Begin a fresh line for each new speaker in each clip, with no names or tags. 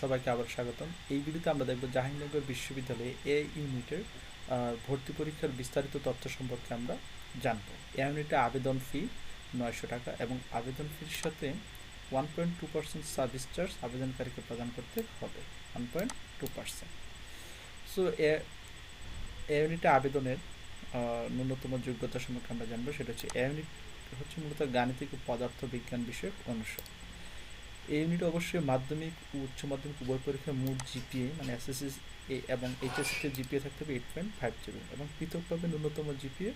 সবাইকে আবার স্বাগতম। এই ভিডিওতে আমরা দেখব জাহাঙ্গীরনগর বিশ্ববিদ্যালয়ে এ ইউনিটের ভর্তি পরীক্ষার বিস্তারিত তথ্য সম্পর্কে আমরা জানব। এ ইউনিটে আবেদন ফি নয়শো টাকা এবং আবেদন ফির সাথে one point two percent service charge আবেদনকারীকে প্রদান করতে হবে। One point two percent. So এ ইউনিটে আবেদনের ন্যূনতম যোগ্যতা সম্পর্কে আমরা জানব। সেটা হচ্ছে এ ইউনিট হচ্ছে মূলত গাণিতিক ও পদার্থ বিজ্ঞান বিষয়ক অনুষদ। এই ইউনিট অবশ্যই মাধ্যমিক ও উচ্চ মাধ্যমিক উভয় পরীক্ষার মোট জিপিএ মানে এসএসসি এবং এইচএসসিতে জিপিএ থাকতে হবে এইট পয়েন্ট ফাইভ জিরো এবং পৃথকভাবে ন্যূনতম জিপিএ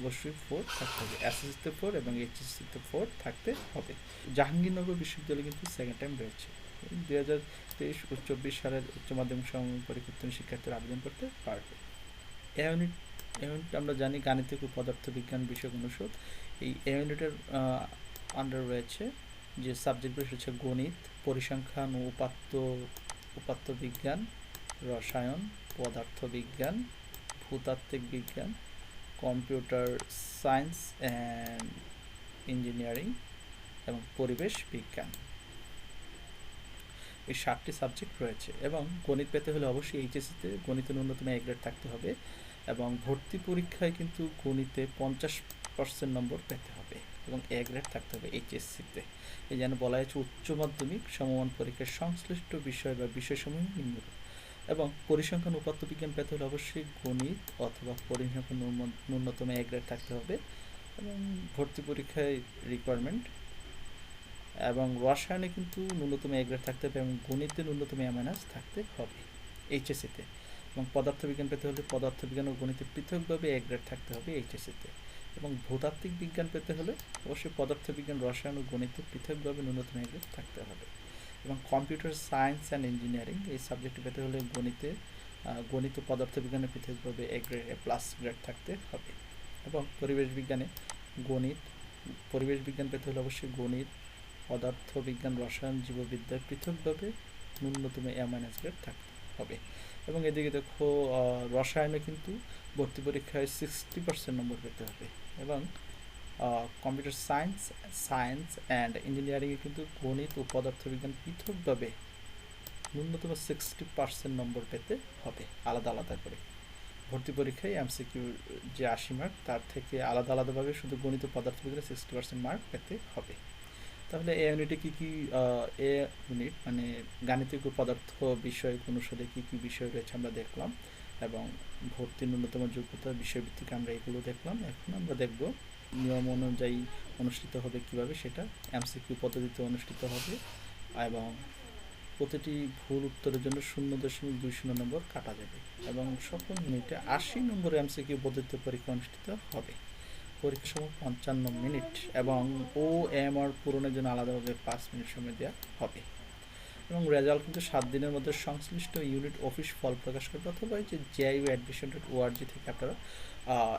অবশ্যই ফোর থাকতে হবে। এসএসসিতে ফোর এবং এইচএসসিতে ফোর থাকতে হবে। জাহাঙ্গীরনগর বিশ্ববিদ্যালয় কিন্তু সেকেন্ড টাইম রয়েছে। দুই হাজার তেইশ ও চব্বিশ সালের উচ্চ মাধ্যমিক উত্তীর্ণ শিক্ষার্থীরা আবেদন করতে পারবে। এ ইউনিট ইউনিট আমরা জানি গাণিতিক ও পদার্থ বিজ্ঞান বিষয়ক অনুষদ। এই ইউনিটের আন্ডার রয়েছে। যে সাবজেক্টগুলো হচ্ছে গণিত, পরিসংখ্যান উপাত্ত উপাত্ত বিজ্ঞান রসায়ন পদার্থ বিজ্ঞান ভূতাত্ত্বিক বিজ্ঞান, কম্পিউটার সায়েন্স অ্যান্ড ইঞ্জিনিয়ারিং এবং পরিবেশ বিজ্ঞান। এই সাতটি সাবজেক্ট রয়েছে এবং গণিত পেতে হলে অবশ্যই এইচএসসিতে গণিতে ন্যূনতম এক গ্রেড থাকতে হবে এবং ভর্তি পরীক্ষায় কিন্তু গণিতে পঞ্চাশ পার্সেন্ট নম্বর পেতে হবে। এবং এ গ্রেড থাকতে হবে এইচএসসিতে এই যেন বলা হয়েছে উচ্চ মাধ্যমিক সমমান পরীক্ষার সংশ্লিষ্ট বিষয় বা বিষয়সমূহ নিম্নরূপ। এবং পরিসংখ্যান উপাত্ত বিজ্ঞান পেতে হলে অবশ্যই গণিত অথবা পরিসংখ্যান ন্যূনতম- এক গ্রেড থাকতে হবে। এবং ভর্তি পরীক্ষায় রিকোয়ারমেন্ট এবং রসায়নে কিন্তু ন্যূনতম এক গ্রেড থাকতে হবে এবং গণিতে ন্যূনতম এ মাইনাস থাকতে হবে এইচএসসিতে এবং পদার্থবিজ্ঞান পেতে হলে পদার্থবিজ্ঞান ও গণিতে পৃথকভাবে এক গ্রেড থাকতে হবে এইচএসসিতে এবং ভূতাত্ত্বিক বিজ্ঞান পেতে হলে অবশ্যই পদার্থবিজ্ঞান, রসায়ন ও গণিতে পৃথকভাবে ন্যূনতম এক থাকতে হবে। এবং কম্পিউটার সায়েন্স অ্যান্ড ইঞ্জিনিয়ারিং এই সাবজেক্ট পেতে হলে গণিতে গণিত ও পদার্থবিজ্ঞানে পৃথকভাবে A grade A plus grade থাকতে হবে। এবং পরিবেশ বিজ্ঞানে গণিত, পরিবেশ বিজ্ঞান পেতে হলে অবশ্যই গণিত, পদার্থবিজ্ঞান, রসায়ন জীববিদ্যায় পৃথকভাবে ন্যূনতম এ মাইনাস গ্রেড থাকতে হবে। এবং এদিকে দেখো রসায়নে কিন্তু ভর্তি পরীক্ষায় সিক্সটি পার্সেন্ট নম্বর পেতে হবে। এবং কম্পিউটার সায়েন্স সায়েন্স অ্যান্ড ইঞ্জিনিয়ারিংয়ে কিন্তু গণিত ও পদার্থবিজ্ঞান পৃথকভাবে ন্যূনতম সিক্সটি পার্সেন্ট নম্বর পেতে হবে, আলাদা আলাদা করে। ভর্তি পরীক্ষায় এমসিকিউ যে আশি মার্ক তার থেকে আলাদা আলাদাভাবে শুধু গণিত পদার্থবিজ্ঞানে সিক্সটি পার্সেন্ট মার্ক পেতে হবে। তাহলে এ ইউনিটে কী কী এ ইউনিট মানে গাণিতিক পদার্থ বিষয় অনুষদে কী কী বিষয় রয়েছে আমরা দেখলাম এবং ভর্তি ন্যূনতম যোগ্যতা বিষয়ভিত্তিক আমরা এগুলো দেখলাম। এখন আমরা দেখব নিয়ম অনুযায়ী অনুষ্ঠিত হবে কীভাবে সেটা এমসিকিউ পদ্ধতিতে অনুষ্ঠিত হবে এবং প্রতিটি ভুল উত্তরের জন্য শূন্য দশমিক দুই শূন্য নম্বর কাটা যাবে এবং সকল মিনিটে আশি নম্বর এমসিকিউ পদ্ধতিতে পরীক্ষা অনুষ্ঠিত হবে। পরীক্ষা পঞ্চান্ন মিনিট এবং ও এম আর পূরণের জন্য আলাদাভাবে পাঁচ মিনিট সময় দেওয়া হবে। এবং রেজাল্ট কিন্তু সাত দিনের মধ্যে সংশ্লিষ্ট ইউনিট অফিস ফল প্রকাশ করবে অথবা যে জেআইউ অ্যাডমিশন ডট ওআরজি থেকে আপনারা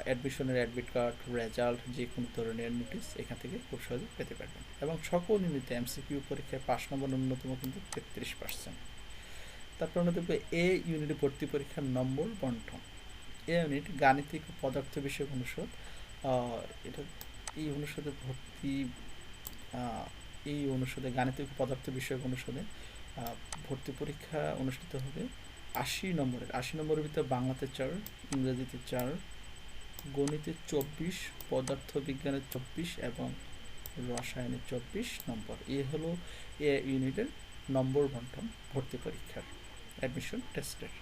অ্যাডমিশনের অ্যাডমিট কার্ড রেজাল্ট যে কোনো ধরনের নোটিশ এখান থেকে খুব সহজে পেতে পারবেন। এবং সকল ইউনিটে এমসিকিউ পরীক্ষায় পাস নম্বর ন্যূনতম কিন্তু তেত্রিশ পার্সেন্ট তারপর আমরা দেখব এ ইউনিটে ভর্তি পরীক্ষার নম্বর বন্টন এ ইউনিট গাণিতিক পদার্থ বিষয়ক অনুষদ এটা এই অনুষদে ভর্তি এই অনুষদে গাণিতিক পদার্থ বিষয়ক অনুষদে ভর্তি পরীক্ষা অনুষ্ঠিত হবে আশি নম্বরের। আশি নম্বরের ভিতরে বাংলাতে চার, ইংরেজিতে চার, গণিতে চব্বিশ পদার্থ বিজ্ঞানের চব্বিশ এবং রসায়নে চব্বিশ নম্বর। এ হলো এ ইউনিটের নম্বর বন্টন, ভর্তি পরীক্ষার অ্যাডমিশন টেস্টের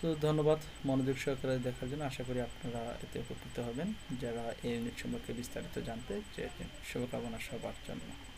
তো ধন্যবাদ মনোযোগ সহকারে দেখার জন্য। আশা করি আপনারা এতে উপকৃত হবেন। যারা এই ইউনিট সম্পর্কে বিস্তারিত জানতে শুভকামনা, সবার জন্য।